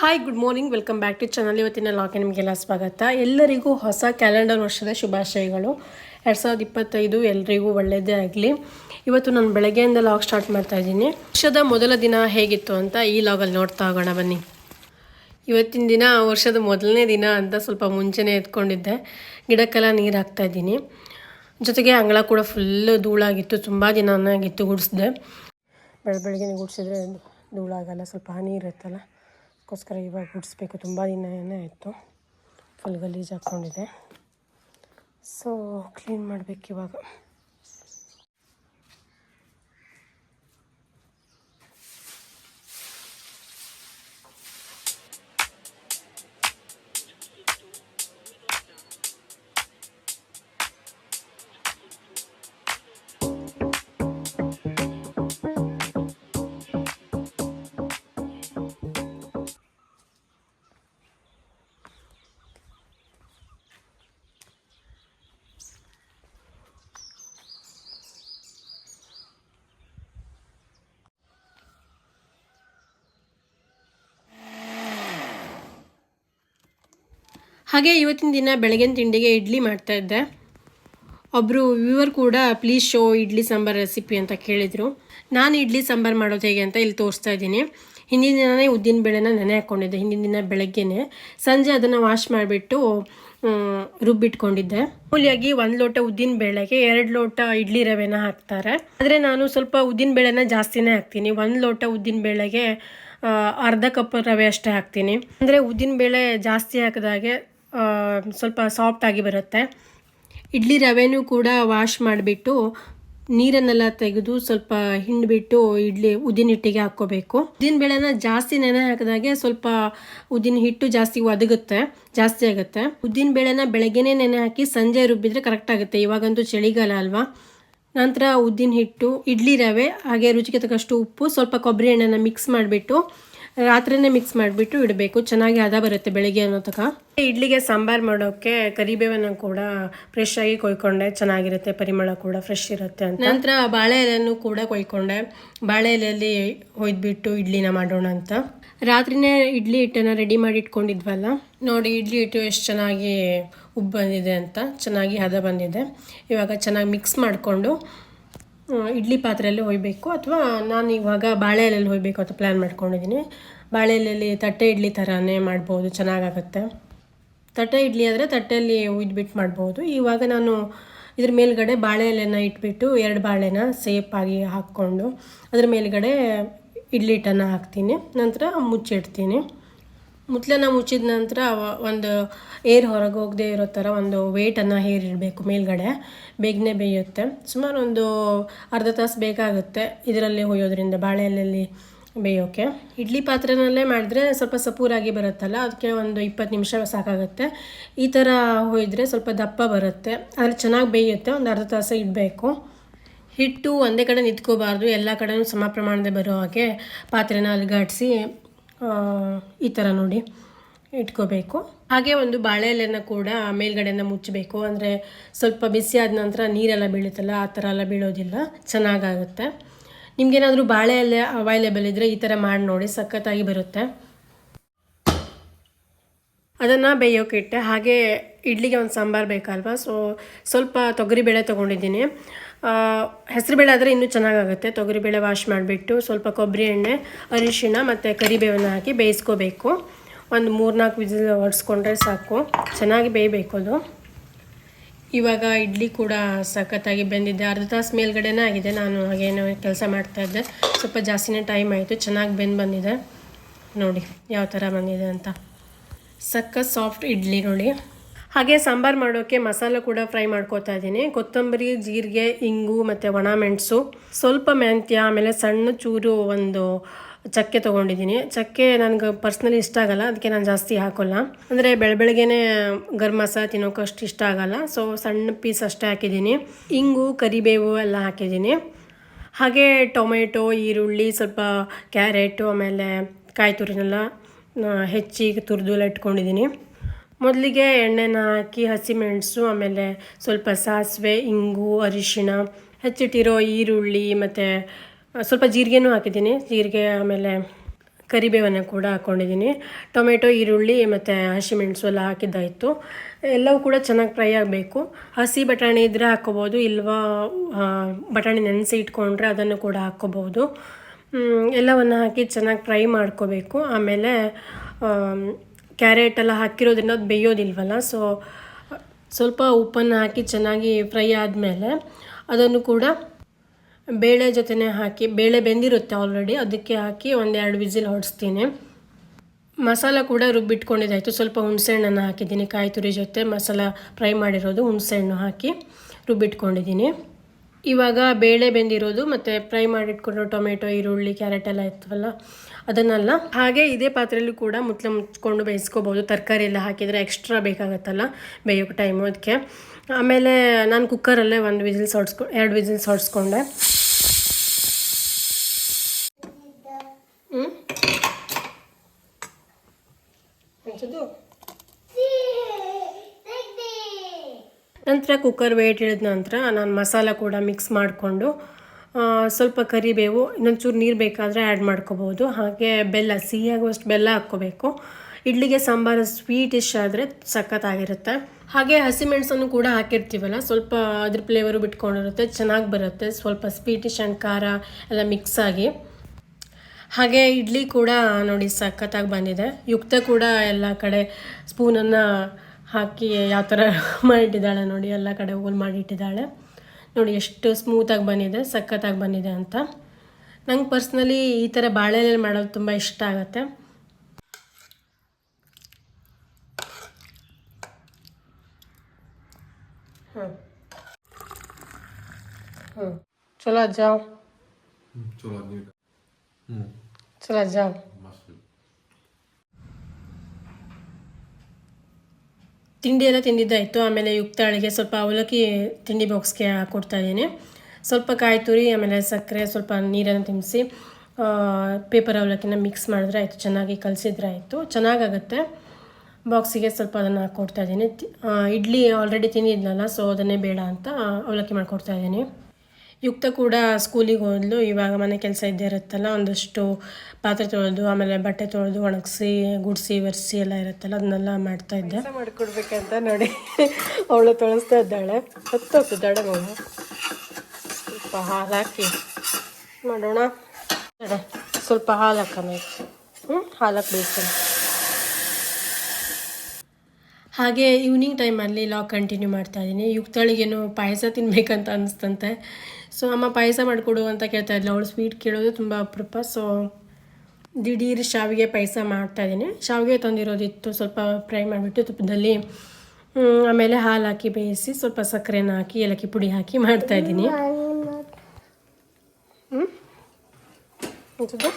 Hi good morning welcome back to channel ಇವತ್ತಿನ ಲಾಗೆ ನಿಮಗೆಲ್ಲ ಸ್ವಾಗತ. ಎಲ್ಲರಿಗೂ ಹೊಸ ಕ್ಯಾಲೆಂಡರ್ ವರ್ಷದ ಶುಭಾಶಯಗಳು. ಎರಡು ಸಾವಿರದ ಇಪ್ಪತ್ತೈದು ಎಲ್ರಿಗೂ ಒಳ್ಳೆಯದೇ ಆಗಲಿ. ಇವತ್ತು ನಾನು ಬೆಳಗ್ಗೆಯಿಂದ ಲಾಗ್ ಸ್ಟಾರ್ಟ್ ಮಾಡ್ತಾ ಇದ್ದೀನಿ. ವರ್ಷದ ಮೊದಲ ದಿನ ಹೇಗಿತ್ತು ಅಂತ ಈ ಲಾಗಲ್ಲಿ ನೋಡ್ತಾ ಹೋಗೋಣ, ಬನ್ನಿ. ಇವತ್ತಿನ ದಿನ ವರ್ಷದ ಮೊದಲನೇ ದಿನ ಅಂತ ಸ್ವಲ್ಪ ಮುಂಚೆನೇ ಎತ್ಕೊಂಡಿದ್ದೆ. ಗಿಡಕ್ಕೆಲ್ಲ ನೀರು ಹಾಕ್ತಾ ಇದ್ದೀನಿ. ಜೊತೆಗೆ ಅಂಗಳ ಕೂಡ ಫುಲ್ಲು ಧೂಳಾಗಿತ್ತು. ತುಂಬ ದಿನ ಆಗಿತ್ತು ಗುಡಿಸಿದೆ. ಬೆಳ ಬೆಳಗ್ಗೆ ಗುಡಿಸಿದ್ರೆ ಧೂಳಾಗಲ್ಲ. ಸ್ವಲ್ಪ ಹನಿ ಇರುತ್ತಲ್ಲ. ಅದಕ್ಕೋಸ್ಕರ ಇವಾಗ ಗುಡಿಸ್ಬೇಕು. ತುಂಬ ದಿನ ಏನೇ ಆಯಿತು. ಫುಲ್ ಗಲೀಜು ಹಾಕ್ಕೊಂಡಿದೆ ಸೊ ಕ್ಲೀನ್ ಮಾಡಬೇಕು ಇವಾಗ. ಹಾಗೆ ಇವತ್ತಿನ ದಿನ ಬೆಳಗಿನ ತಿಂಡಿಗೆ ಇಡ್ಲಿ ಮಾಡ್ತಾ ಇದ್ದೆ. ಒಬ್ಬರು ವ್ಯೂವರ್ ಕೂಡ please show idli sambar recipe ಅಂತ ಕೇಳಿದರು. ನಾನು ಇಡ್ಲಿ ಸಾಂಬಾರು ಮಾಡೋದು ಹೇಗೆ ಅಂತ ಇಲ್ಲಿ ತೋರಿಸ್ತಾ ಇದ್ದೀನಿ. ಹಿಂದಿನ ದಿನವೇ ಉದ್ದಿನ ಬೇಳೆನ ನೆನೆ ಹಾಕ್ಕೊಂಡಿದ್ದೆ ಹಿಂದಿನ ದಿನ ಬೆಳಗ್ಗೆನೆ ಸಂಜೆ ಅದನ್ನು ವಾಶ್ ಮಾಡಿಬಿಟ್ಟು ರುಬ್ಬಿಟ್ಕೊಂಡಿದ್ದೆ. ಮೂಲಿಯಾಗಿ ಒಂದು ಲೋಟ ಉದ್ದಿನ ಬೇಳೆಗೆ ಎರಡು ಲೋಟ ಇಡ್ಲಿ ರವೆನ ಹಾಕ್ತಾರೆ. ಆದರೆ ನಾನು ಸ್ವಲ್ಪ ಉದ್ದಿನ ಬೇಳೆನ ಜಾಸ್ತಿನೇ ಹಾಕ್ತೀನಿ. ಒಂದು ಲೋಟ ಉದ್ದಿನ ಬೇಳೆಗೆ ಅರ್ಧ ಕಪ್ ರವೆ ಅಷ್ಟೇ ಹಾಕ್ತೀನಿ. ಅಂದರೆ ಉದ್ದಿನ ಬೇಳೆ ಜಾಸ್ತಿ ಹಾಕಿದಾಗೆ ಸ್ವಲ್ಪ ಸಾಫ್ಟಾಗಿ ಬರುತ್ತೆ. ಇಡ್ಲಿ ರವೆನೂ ಕೂಡ ವಾಶ್ ಮಾಡಿಬಿಟ್ಟು ನೀರನ್ನೆಲ್ಲ ತೆಗೆದು ಸ್ವಲ್ಪ ಹಿಂಡಿಬಿಟ್ಟು ಇಡ್ಲಿ ಉದ್ದಿನ ಹಿಟ್ಟಿಗೆ ಹಾಕ್ಕೋಬೇಕು. ಉದ್ದಿನ ಬೇಳೆನ ಜಾಸ್ತಿ ನೆನೆ ಹಾಕಿದಾಗೆ ಸ್ವಲ್ಪ ಉದ್ದಿನ ಹಿಟ್ಟು ಜಾಸ್ತಿ ಒದಗುತ್ತೆ, ಜಾಸ್ತಿ ಆಗುತ್ತೆ. ಉದ್ದಿನ ಬೇಳೆನ ಬೆಳಗ್ಗೆನೇ ನೆನೆ ಹಾಕಿ ಸಂಜೆ ರುಬ್ಬಿದ್ರೆ ಕರೆಕ್ಟ್ ಆಗುತ್ತೆ. ಇವಾಗಂತೂ ಚಳಿಗಾಲ ಅಲ್ವಾ? ನಂತರ ಉದ್ದಿನ ಹಿಟ್ಟು, ಇಡ್ಲಿ ರವೆ, ಹಾಗೆ ರುಚಿಗೆ ತಕ್ಕಷ್ಟು ಉಪ್ಪು, ಸ್ವಲ್ಪ ಕೊಬ್ಬರಿ ಎಣ್ಣೆನ ಮಿಕ್ಸ್ ಮಾಡಿಬಿಟ್ಟು ರಾತ್ರಿನೇ ಮಿಕ್ಸ್ ಮಾಡಿಬಿಟ್ಟು ಇಡಬೇಕು. ಚೆನ್ನಾಗಿ ಹದ ಬರುತ್ತೆ ಬೆಳಿಗ್ಗೆ ಅನ್ನೋ ತಕ ಇಡ್ಲಿಗೆ ಸಾಂಬಾರು ಮಾಡೋಕ್ಕೆ ಕರಿಬೇವನ್ನು ಕೂಡ ಫ್ರೆಶ್ ಆಗಿ ಕೊಯ್ಕೊಂಡೆ. ಚೆನ್ನಾಗಿರುತ್ತೆ ಪರಿಮಳ ಕೂಡ ಫ್ರೆಶ್ ಇರುತ್ತೆ ಅಂತ. ನಂತರ ಬಾಳೆ ಎಲೆಯನ್ನು ಕೂಡ ಕೊಯ್ಕೊಂಡೆ. ಬಾಳೆ ಎಲೆಯಲ್ಲಿ ಹೊಯ್ದ್ಬಿಟ್ಟು ಇಡ್ಲಿನ ಮಾಡೋಣ ಅಂತ. ರಾತ್ರಿನೇ ಇಡ್ಲಿ ಹಿಟ್ಟನ್ನು ರೆಡಿ ಮಾಡಿ ಇಟ್ಕೊಂಡಿದ್ವಲ್ಲ ನೋಡಿ ಇಡ್ಲಿ ಹಿಟ್ಟು ಎಷ್ಟು ಚೆನ್ನಾಗಿ ಉಬ್ಬು ಬಂದಿದೆ ಅಂತ. ಚೆನ್ನಾಗಿ ಹದ ಬಂದಿದೆ. ಇವಾಗ ಚೆನ್ನಾಗಿ ಮಿಕ್ಸ್ ಮಾಡಿಕೊಂಡು ಇಡ್ಲಿ ಪಾತ್ರೆಯಲ್ಲಿ ಹೊಯ್ಬೇಕು ಅಥವಾ ನಾನು ಇವಾಗ ಬಾಳೆ ಎಲೆಯಲ್ಲಿ ಹೊಯ್ಬೇಕು ಅಂತ ಪ್ಲ್ಯಾನ್ ಮಾಡ್ಕೊಂಡಿದ್ದೀನಿ ಬಾಳೆ ಎಲೆಯಲ್ಲಿ ತಟ್ಟೆ ಇಡ್ಲಿ ಥರನೇ ಮಾಡ್ಬೋದು, ಚೆನ್ನಾಗಾಗುತ್ತೆ. ತಟ್ಟೆ ಇಡ್ಲಿ ಆದರೆ ತಟ್ಟೆಯಲ್ಲಿ ಉಯ್ದುಬಿಟ್ಟು ಮಾಡ್ಬೋದು. ಇವಾಗ ನಾನು ಇದ್ರ ಮೇಲ್ಗಡೆ ಬಾಳೆ ಎಲೆನ ಇಟ್ಬಿಟ್ಟು ಎರಡು ಬಾಳೆನ ಸೇಫಾಗಿ ಹಾಕ್ಕೊಂಡು ಅದ್ರ ಮೇಲ್ಗಡೆ ಇಡ್ಲಿ ಹಿಟ್ಟನ್ನು ಹಾಕ್ತೀನಿ. ನಂತರ ಮುಚ್ಚಿಡ್ತೀನಿ ಮುತ್ಲನ ಮುಚ್ಚಿದ ನಂತರ ಒಂದು ಏರ್ ಹೊರಗೆ ಹೋಗದೆ ಇರೋ ಥರ ಒಂದು ವೇಟನ್ನು ಹೇರಿಡಬೇಕು ಮೇಲ್ಗಡೆ. ಬೇಗನೆ ಬೇಯುತ್ತೆ. ಸುಮಾರು ಒಂದು ಅರ್ಧ ತಾಸು ಬೇಕಾಗುತ್ತೆ ಇದರಲ್ಲಿ ಹೊಯ್ಯೋದ್ರಿಂದ ಬಾಳೆಯಲ್ಲಿ ಬೇಯೋಕ್ಕೆ ಇಡ್ಲಿ ಪಾತ್ರೆನಲ್ಲೇ ಮಾಡಿದ್ರೆ ಸ್ವಲ್ಪ ಸಪೂರಾಗಿ ಬರುತ್ತಲ್ಲ, ಅದಕ್ಕೆ ಒಂದು ಇಪ್ಪತ್ತು ನಿಮಿಷ ಸಾಕಾಗುತ್ತೆ. ಈ ಥರ ಹೊಯ್ದ್ರೆ ಸ್ವಲ್ಪ ದಪ್ಪ ಬರುತ್ತೆ. ಆದರೆ ಚೆನ್ನಾಗಿ ಬೇಯುತ್ತೆ, ಒಂದು ಅರ್ಧ ತಾಸು ಇಡಬೇಕು. ಹಿಟ್ಟು ಒಂದೇ ಕಡೆ ನಿಂತ್ಕೋಬಾರ್ದು, ಎಲ್ಲ ಕಡೆನೂ ಸಮ ಪ್ರಮಾಣದಲ್ಲಿ ಬರೋ ಹಾಗೆ ಪಾತ್ರೆನ ಅಲ್ಗಾಡಿಸಿ ಈ ಥರ ನೋಡಿ ಇಟ್ಕೋಬೇಕು. ಹಾಗೆ ಒಂದು ಬಾಳೆ ಎಲೆನ ಕೂಡ ಮೇಲ್ಗಡೆಯಿಂದ ಮುಚ್ಚಬೇಕು. ಅಂದರೆ ಸ್ವಲ್ಪ ಬಿಸಿ ಆದ ನಂತರ ನೀರೆಲ್ಲ ಬೀಳುತ್ತಲ್ಲ, ಆ ಥರ ಎಲ್ಲ ಬೀಳೋದಿಲ್ಲ. ಚೆನ್ನಾಗಾಗುತ್ತೆ. ನಿಮಗೇನಾದರೂ ಬಾಳೆ ಎಲೆ ಅವೈಲೇಬಲ್ ಇದ್ದರೆ ಈ ಥರ ಮಾಡಿ ನೋಡಿ, ಸಖತ್ತಾಗಿ ಬರುತ್ತೆ. ಅದನ್ನು ಬೇಯೋಕೆ ಇಟ್ಟೆ. ಹಾಗೆ ಇಡ್ಲಿಗೆ ಒಂದು ಸಾಂಬಾರು ಬೇಕಲ್ವಾ? ಸೊ ಸ್ವಲ್ಪ ತೊಗರಿಬೇಳೆ ತೊಗೊಂಡಿದ್ದೀನಿ. ಹೆಸರುಬೇಳೆ ಆದರೆ ಇನ್ನೂ ಚೆನ್ನಾಗಾಗುತ್ತೆ. ತೊಗರಿಬೇಳೆ ವಾಶ್ ಮಾಡಿಬಿಟ್ಟು ಸ್ವಲ್ಪ ಕೊಬ್ಬರಿ ಎಣ್ಣೆ, ಅರಿಶಿಣ ಮತ್ತು ಕರಿಬೇವನ್ನು ಹಾಕಿ ಬೇಯಿಸ್ಕೋಬೇಕು. ಒಂದು ಮೂರ್ನಾಲ್ಕು ವಿಸಿಲ್ ಹೊಡ್ಸ್ಕೊಂಡ್ರೆ ಸಾಕು. ಚೆನ್ನಾಗಿ ಬೇಯಬೇಕು ಅದು. ಇವಾಗ ಇಡ್ಲಿ ಕೂಡ ಸಖತ್ತಾಗಿ ಬೆಂದಿದ್ದೆ ಅರ್ಧ ತಾಸು ಮೇಲ್ಗಡೆನೇ ಆಗಿದೆ. ನಾನು ಹಾಗೇನೋ ಕೆಲಸ ಮಾಡ್ತಾಯಿದ್ದೆ ಸ್ವಲ್ಪ ಜಾಸ್ತಿನೇ ಟೈಮ್ ಆಯಿತು. ಚೆನ್ನಾಗಿ ಬೆಂದು ಬಂದಿದೆ. ನೋಡಿ, ಯಾವ ಥರ ಬಂದಿದೆ ಅಂತ. ಸಖತ್ ಸಾಫ್ಟ್ ಇಡ್ಲಿ ನೋಡಿ. ಹಾಗೆ ಸಾಂಬಾರು ಮಾಡೋಕ್ಕೆ ಮಸಾಲ ಕೂಡ ಫ್ರೈ ಮಾಡ್ಕೋತಾ ಇದ್ದೀನಿ. ಕೊತ್ತಂಬರಿ, ಜೀರಿಗೆ, ಇಂಗು ಮತ್ತು ಒಣ ಮೆಣಸು. ಸ್ವಲ್ಪ ಮೆಂತ್ಯ, ಆಮೇಲೆ ಸಣ್ಣ ಚೂರು ಒಂದು ಚಕ್ಕೆ ತೊಗೊಂಡಿದ್ದೀನಿ. ಚಕ್ಕೆ ನನಗೆ ಪರ್ಸ್ನಲಿ ಇಷ್ಟ ಆಗಲ್ಲ, ಅದಕ್ಕೆ ನಾನು ಜಾಸ್ತಿ ಹಾಕೋಲ್ಲ. ಅಂದರೆ ಬೆಳ ಬೆಳಗ್ಗೆನೆ ಗರಂ ಮಸಾಲ ತಿನ್ನೋಕೆ ಇಷ್ಟ ಆಗಲ್ಲ ಸೊ ಸಣ್ಣ ಪೀಸ್ ಅಷ್ಟೇ ಹಾಕಿದ್ದೀನಿ. ಇಂಗು, ಕರಿಬೇವು ಎಲ್ಲ ಹಾಕಿದ್ದೀನಿ. ಹಾಗೆ ಟೊಮೆಟೊ, ಈರುಳ್ಳಿ, ಸ್ವಲ್ಪ ಕ್ಯಾರೆಟು, ಆಮೇಲೆ ಕಾಯಿ ತುರಿನೆಲ್ಲ ಹೆಚ್ಚಿಗೆ ಹೆಚ್ಚಿ ತುರಿದು ಎಲ್ಲ ಇಟ್ಕೊಂಡಿದ್ದೀನಿ. ಮೊದಲಿಗೆ ಎಣ್ಣೆನ ಹಾಕಿ ಹಸಿಮೆಣಸು ಆಮೇಲೆ ಸ್ವಲ್ಪ ಸಾಸಿವೆ ಇಂಗು ಅರಿಶಿಣ ಹೆಚ್ಚಿಟ್ಟಿರೋ ಈರುಳ್ಳಿ ಮತ್ತು ಸ್ವಲ್ಪ ಜೀರಿಗೆನೂ ಹಾಕಿದ್ದೀನಿ. ಜೀರಿಗೆ ಆಮೇಲೆ ಕರಿಬೇವನ್ನು ಕೂಡ ಹಾಕ್ಕೊಂಡಿದ್ದೀನಿ ಟೊಮೆಟೊ ಈರುಳ್ಳಿ ಮತ್ತು ಹಸಿಮೆಣಸು ಎಲ್ಲ ಹಾಕಿದ್ದಾಯಿತು. ಎಲ್ಲವೂ ಕೂಡ ಚೆನ್ನಾಗಿ ಫ್ರೈ ಆಗಬೇಕು. ಹಸಿ ಬಟಾಣಿ ಇದ್ದರೆ ಹಾಕ್ಕೋಬೋದು ಇಲ್ವಾ ಬಟಾಣಿ ನೆನೆಸಿ ಇಟ್ಕೊಂಡ್ರೆ ಅದನ್ನು ಕೂಡ ಹಾಕ್ಕೋಬೋದು. ಎಲ್ಲವನ್ನು ಹಾಕಿ ಚೆನ್ನಾಗಿ ಫ್ರೈ ಮಾಡ್ಕೋಬೇಕು. ಆಮೇಲೆ ಆಮ್, ಕ್ಯಾರೆಟ್ ಎಲ್ಲ ಹಾಕಿರೋದ್ರಿಂದ ಅದು ಬೇಯೋದಿಲ್ವಲ್ಲ ಸೊ ಸ್ವಲ್ಪ ಉಪ್ಪನ್ನು ಹಾಕಿ ಚೆನ್ನಾಗಿ ಫ್ರೈ ಆದಮೇಲೆ ಅದನ್ನು ಕೂಡ ಬೇಳೆ ಜೊತೆನೇ ಹಾಕಿ, ಬೇಳೆ ಬೆಂದಿರುತ್ತೆ ಆಲ್ರೆಡಿ ಅದಕ್ಕೆ ಹಾಕಿ ಒಂದೆರಡು ವಿಸಿಲ್ ಹೊಡಿಸ್ತೀನಿ. ಮಸಾಲ ಕೂಡ ರುಬ್ಬಿಟ್ಕೊಂಡಿದ್ದಾಯಿತು, ಸ್ವಲ್ಪ ಹುಣಸೆಹಣ್ಣನ್ನು ಹಾಕಿದ್ದೀನಿ ಕಾಯಿ ತುರಿ ಜೊತೆ ಮಸಾಲ ಫ್ರೈ ಮಾಡಿರೋದು ಹುಣಸೆಹಣ್ಣು ಹಾಕಿ ರುಬ್ಬಿಟ್ಕೊಂಡಿದ್ದೀನಿ. ಇವಾಗ ಬೇಳೆ ಬೆಂದಿರೋದು, ಮತ್ತು ಫ್ರೈ ಮಾಡಿಟ್ಕೊಂಡು ಟೊಮೆಟೊ, ಈರುಳ್ಳಿ, ಕ್ಯಾರೆಟ್ ಎಲ್ಲ ಇರ್ತವಲ್ಲ, ಅದನ್ನೆಲ್ಲ. ಹಾಗೆ ಇದೇ ಪಾತ್ರೆಯಲ್ಲಿ ಕೂಡ ಮುತ್ತಲೆ ಮುಚ್ಕೊಂಡು ಬೇಯಿಸ್ಕೋಬೋದು. ತರಕಾರಿ ಎಲ್ಲ ಹಾಕಿದರೆ ಎಕ್ಸ್ಟ್ರಾ ಬೇಕಾಗತ್ತಲ್ಲ, ಬೇಯೋಕೆ ಟೈಮು ಅದಕ್ಕೆ. ಆಮೇಲೆ ನಾನು ಕುಕ್ಕರಲ್ಲೇ ಒಂದು ವಿಸಿಲ್ಸ್ ಹೊಡ್ಸ್ಕೊ ಎರಡು ವಿಸಿಲ್ಸ್ ಹೊಡ್ಸ್ಕೊಂಡೆ ಹ್ಞೂ ನಂತರ ಕುಕ್ಕರ್ ವೇಟ್ ಇಳಿದ ನಂತರ ನಾನು ಮಸಾಲ ಕೂಡ ಮಿಕ್ಸ್ ಮಾಡಿಕೊಂಡು ಸ್ವಲ್ಪ ಕರಿಬೇವು, ಇನ್ನೊಂಚೂರು ನೀರು ಬೇಕಾದರೆ ಆ್ಯಡ್ ಮಾಡ್ಕೋಬೋದು. ಹಾಗೆ ಬೆಲ್ಲ ಸಿಹಿಯಾಗುವಷ್ಟು ಬೆಲ್ಲ ಹಾಕ್ಕೋಬೇಕು. ಇಡ್ಲಿಗೆ ಸಾಂಬಾರು ಡಿಶ್ ಆದರೆ ಸಖತ್ತಾಗಿರುತ್ತೆ. ಹಾಗೆ ಹಸಿಮೆಣಸನ್ನು ಕೂಡ ಹಾಕಿರ್ತೀವಲ್ಲ, ಸ್ವಲ್ಪ ಅದ್ರ ಫ್ಲೇವರು ಬಿಟ್ಕೊಂಡಿರುತ್ತೆ, ಚೆನ್ನಾಗಿ ಬರುತ್ತೆ, ಸ್ವಲ್ಪ ಸ್ವೀಟಿಶ್ ಆ್ಯಂಡ್ ಖಾರ ಎಲ್ಲ ಮಿಕ್ಸ್ ಆಗಿ. ಹಾಗೆ ಇಡ್ಲಿ ಕೂಡ ನೋಡಿ ಸಖತ್ತಾಗಿ ಬಂದಿದೆ. ಯುಕ್ತ ಕೂಡ ಎಲ್ಲ ಕಡೆ ಸ್ಪೂನನ್ನು ಹಾಕಿ ಯಾವ ಥರ ಮಾಡಿಟ್ಟಿದ್ದಾಳೆ ನೋಡಿ ಎಲ್ಲ ಕಡೆ ಹೋಲ್ ಮಾಡಿಟ್ಟಿದ್ದಾಳೆ. ನೋಡಿ ಎಷ್ಟು ಸ್ಮೂತಾಗಿ ಬಂದಿದೆ ಸಖತ್ತಾಗಿ ಬಂದಿದೆ ಅಂತ. ನಂಗೆ ಪರ್ಸ್ನಲಿ ಈ ಥರ ಬಾಳೆಲೆಯಲ್ಲಿ ಮಾಡೋದು ತುಂಬ ಇಷ್ಟ ಆಗುತ್ತೆ. ಹ್ಞೂ ಹ್ಞೂ ಚಲೋ ಅಜ್ಜ? ಚಲೋ ನೀಟ ಹ್ಞೂ ಚಲೋ ಅಜ್ಜ? ತಿಂಡಿ ಎಲ್ಲ ತಿಂದಿದ್ದಾಯಿತು. ಆಮೇಲೆ ಯುಕ್ತಾಳಿಗೆ ಸ್ವಲ್ಪ ಅವಲಕ್ಕಿ ತಿಂಡಿ ಬಾಕ್ಸ್ಗೆ ಕೊಡ್ತಾ ಇದ್ದೀನಿ. ಸ್ವಲ್ಪ ಕಾಯಿ ತುರಿ, ಆಮೇಲೆ ಸಕ್ಕರೆ, ಸ್ವಲ್ಪ ನೀರನ್ನು ತಿನ್ನಿಸಿ. ಪೇಪರ್ ಅವಲಕ್ಕಿನ ಮಿಕ್ಸ್ ಮಾಡಿದ್ರೆ ಆಯಿತು, ಚೆನ್ನಾಗಿ ಕಲಸಿದ್ರೆ ಆಯಿತು. ಚೆನ್ನಾಗಾಗುತ್ತೆ. ಬಾಕ್ಸಿಗೆ ಸ್ವಲ್ಪ ಅದನ್ನು ಹಾಕ್ಕೊಡ್ತಾ ಇದ್ದೀನಿ. ಇಡ್ಲಿ ಆಲ್ರೆಡಿ ತಿಂದಿದ್ನಲ್ಲ ಸೊ ಅದನ್ನೇ ಬೇಡ ಅಂತ ಅವಲಕ್ಕಿ ಮಾಡ್ಕೊಡ್ತಾ ಇದ್ದೀನಿ. ಯುಕ್ತ ಕೂಡ ಸ್ಕೂಲಿಗೆ ಹೋದ್ಲು. ಇವಾಗ ಮನೆ ಕೆಲಸ ಇದ್ದೇ ಇರುತ್ತಲ್ಲ ಒಂದಷ್ಟು ಪಾತ್ರೆ ತೊಳೆದು ಆಮೇಲೆ ಬಟ್ಟೆ ತೊಳೆದು ಒಣಗಿಸಿ ಗುಡಿಸಿ ಒರೆಸಿ ಎಲ್ಲ ಇರುತ್ತಲ್ಲ ಅದನ್ನೆಲ್ಲ ಮಾಡ್ತಾ ಇದ್ದೆ. ಮಾಡಿಕೊಡ್ಬೇಕಂತ ನೋಡಿ. ಅವಳು ತೊಳಸ್ತಾ ಇದ್ದಾಳೆ. ಹತ್ತೋಗ್ತಿದ್ದಾಳೆ ಮಗು. ಸ್ವಲ್ಪ ಹಾಲು ಹಾಕಿ ಮಾಡೋಣ. ಸ್ವಲ್ಪ ಹಾಲು ಹಾಕೋಣ ಹ್ಞೂ ಹಾಲು ಬೇಯಿಸೋಣ ಹಾಗೆ ಈವ್ನಿಂಗ್ ಟೈಮಲ್ಲಿ ಲಾಗ್ ಕಂಟಿನ್ಯೂ ಮಾಡ್ತಾ ಇದ್ದೀನಿ. ಯುಕ್ತಳಿಗೇನು ಪಾಯಸ ತಿನ್ಬೇಕಂತ ಅನಿಸ್ತಂತೆ. ಸೊ ಅಮ್ಮ ಪಾಯಸ ಮಾಡಿಕೊಡು ಅಂತ ಕೇಳ್ತಾ ಇದ್ಲು. ಅವಳು ಸ್ವೀಟ್ ಕೇಳೋದು ತುಂಬ ಅಪರೂಪ. ಸೊ ದಿಢೀರ್ ಶಾವಿಗೆ ಪಾಯಸ ಮಾಡ್ತಾ ಇದ್ದೀನಿ. ಶಾವಿಗೆ ತಂದಿರೋದಿತ್ತು. ಸ್ವಲ್ಪ ಫ್ರೈ ಮಾಡಿಬಿಟ್ಟು ತುಪ್ಪದಲ್ಲಿ ಆಮೇಲೆ ಹಾಲು ಹಾಕಿ ಬೇಯಿಸಿ ಸ್ವಲ್ಪ ಸಕ್ಕರೆನ ಹಾಕಿ, ಏಲಕ್ಕಿ ಪುಡಿ ಹಾಕಿ ಮಾಡ್ತಾ ಇದ್ದೀನಿ. ಹ್ಞೂ ಎಂಥದ್ದು?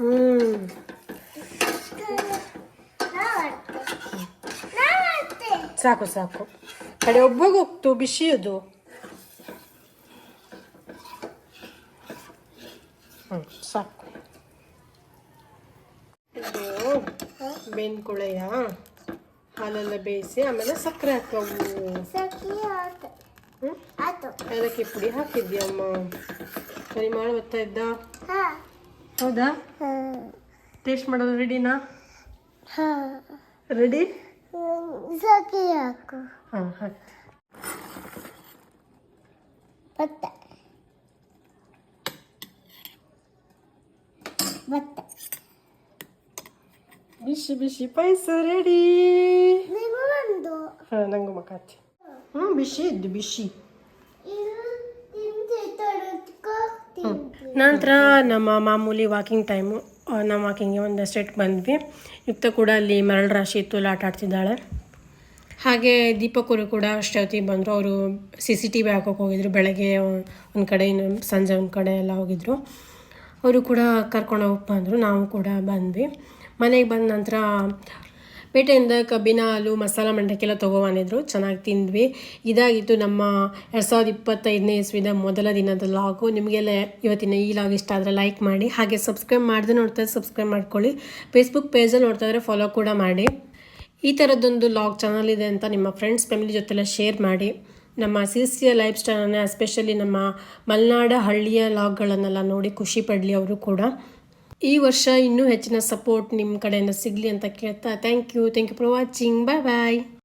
ಹ್ಞೂ ಸಾಕು ಸಾಕು. ಕಡೆ ಒಬ್ಬಗೆ ಹೋಗ್ತು ಬಿಸಿ ಅದು ಹ್ಞೂ ಸಾಕು ಬೆನ್ಕುಳೆಯ ಹಾಲೆಲ್ಲ ಬೇಯಿಸಿ ಆಮೇಲೆ ಸಕ್ಕರೆ ಹಾಕವು ಏಲಕ್ಕಿ ಪುಡಿ ಹಾಕಿದ್ಯಮ್ಮ. ಪರಿಮಾಣ ಬರ್ತಾ ಇದ್ದ? ಹೌದಾ? ಟೇಸ್ಟ್ ಮಾಡೋದು ರೆಡಿನಾ ರೆಡಿ ಹಾಂ ಹಾಕಿ ಭತ್ತ ಭತ್ತ ಬಿಸಿ ಬಿಸಿ ಪಾಯಸ ರೆಡಿ ನಿಮಗೊಂದು ಹಾಂ ನಂಗೂ ಮಕಾತಿ ಹ್ಞೂ ಬಿಸಿ ಇದ್ದು ಬಿಸಿ. ನಂತರ ನಮ್ಮ ಮಾಮೂಲಿ ವಾಕಿಂಗ್ ಟೈಮು ನಾವು ಆಕೆಗೆ ಒಂದು ಸ್ಟೇಟ್ ಬಂದ್ವಿ. ಯುಕ್ತ ಕೂಡ ಅಲ್ಲಿ ಮರಳು ರಾಶಿ ಇತ್ತು ಆಟ ಆಡ್ತಿದ್ದಾಳೆ. ಹಾಗೆ ದೀಪಕರು ಕೂಡ ಅಷ್ಟೊತ್ತಿಗೆ ಬಂದರು. ಅವರು ಸಿ ಸಿ ಟಿ ವಿ ಹಾಕೋಕೆ ಹೋಗಿದ್ರು. ಬೆಳಗ್ಗೆ ಒಂದು ಕಡೆ, ಇನ್ನು ಸಂಜೆ ಒಂದು ಕಡೆ ಎಲ್ಲ ಹೋಗಿದ್ರು. ಅವರು ಕೂಡ ಕರ್ಕೊಂಡು ಹೋಗಿ ಬಂದರು. ನಾವು ಕೂಡ ಬಂದ್ವಿ. ಮನೆಗೆ ಬಂದ ನಂತರ ಪೇಟೆಯಿಂದ ಕಬ್ಬಿನ ಹಾಲು ಮಸಾಲ ಮಂಡಕ್ಕೆಲ್ಲ ತೊಗೊಬಂದಿದ್ರು ಚೆನ್ನಾಗಿ ತಿಂದ್ವಿ. ಇದಾಗಿತ್ತು ನಮ್ಮ ಎರಡು ಸಾವಿರದ ಇಪ್ಪತ್ತೈದನೇ ಇಸ್ವಿದ ಮೊದಲ ದಿನದ ಲಾಗು ನಿಮಗೆಲ್ಲ ಇವತ್ತಿನ ಈ ಲಾಗ್ ಇಷ್ಟ ಆದರೆ ಲೈಕ್ ಮಾಡಿ, ಹಾಗೆ ಸಬ್ಸ್ಕ್ರೈಬ್ ಮಾಡಿದ್ರೆ ನೋಡ್ತಾ ಸಬ್ಸ್ಕ್ರೈಬ್ ಮಾಡ್ಕೊಳ್ಳಿ. ಫೇಸ್ಬುಕ್ ಪೇಜಲ್ಲಿ ನೋಡ್ತಾ ಇದ್ರೆ ಫಾಲೋ ಕೂಡ ಮಾಡಿ. ಈ ಥರದ್ದೊಂದು ಲಾಗ್ ಚಾನಲ್ ಇದೆ ಅಂತ ನಿಮ್ಮ ಫ್ರೆಂಡ್ಸ್ ಫ್ಯಾಮಿಲಿ ಜೊತೆಲ್ಲ ಶೇರ್ ಮಾಡಿ. ನಮ್ಮ ಸಿಸಿಯ ಲೈಫ್ ಸ್ಟೈಲನ್ನು ಎಸ್ಪೆಷಲಿ ನಮ್ಮ ಮಲೆನಾಡ ಹಳ್ಳಿಯ ಲಾಗ್ಗಳನ್ನೆಲ್ಲ ನೋಡಿ ಖುಷಿ ಪಡಲಿ ಅವರು ಕೂಡ. ಈ ವರ್ಷ ಇನ್ನೂ ಹೆಚ್ಚಿನ ಸಪೋರ್ಟ್ ನಿಮ್ಮ ಕಡೆಯಿಂದ ಸಿಗಲಿ ಅಂತ ಕೇಳ್ತಾ thank you thank you for watching bye bye